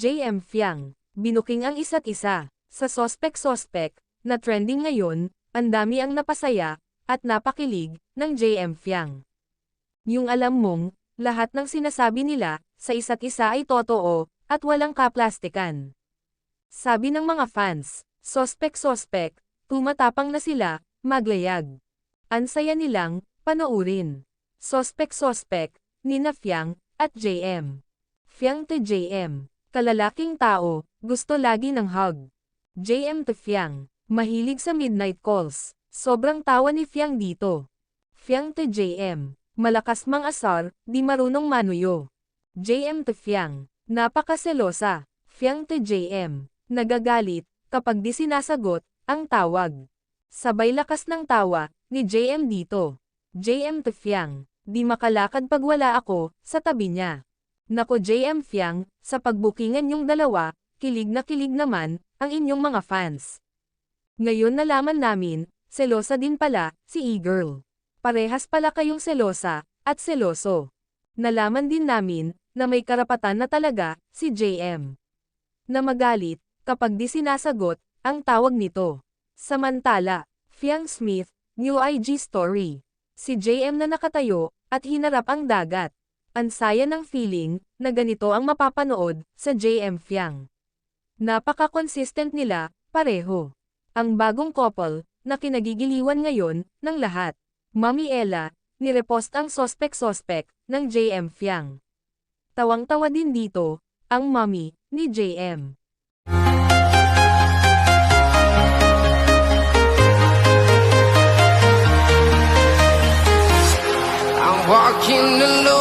JM Fiang, binuking ang isa't isa. Sa sospek-sospek, na trending ngayon, ang dami ang napasaya, at napakilig, ng JM Fiang. Yung alam mong, lahat ng sinasabi nila, sa isa't isa ay totoo, at walang kaplastikan. Sabi ng mga fans, sospek-sospek, tumatapang na sila, maglayag. Ansaya nilang, panoorin. Sospek-sospek, Nina Fiang, at JM. Fiang to JM, kalalaking tao, gusto lagi ng hug. JM to Fiang, mahilig sa midnight calls, sobrang tawa ni Fiang dito. Fiang to JM, malakas mang asar, di marunong manuyo. JM to Fiang, napakaselosa. Fiang to JM, nagagalit, kapag di sinasagot, ang tawag. Sabay lakas ng tawa, ni JM dito. JM to Fiang, di makalakad pag wala ako, sa tabi niya. Nako JM Fiang, sa pagbukingan yung dalawa, kilig na kilig naman, ang inyong mga fans. Ngayon nalaman namin, selosa din pala, si e-girl. Parehas pala kayong selosa, at seloso. Nalaman din namin, na may karapatan na talaga, si JM. Na magalit, kapag di sinasagot, ang tawag nito. Samantala, Fiang Smith, new IG story. Si JM na nakatayo, at hinarap ang dagat. Ang saya ng feeling, na ganito ang mapapanood, sa JM Fiang. Napaka-consistent nila, pareho. Ang bagong couple, na kinagigiliwan ngayon, ng lahat. Mami Ella, nirepost ang sospek-sospek, ng JM Fiang. Tawang-tawa din dito, ang mami, ni JM. Walking alone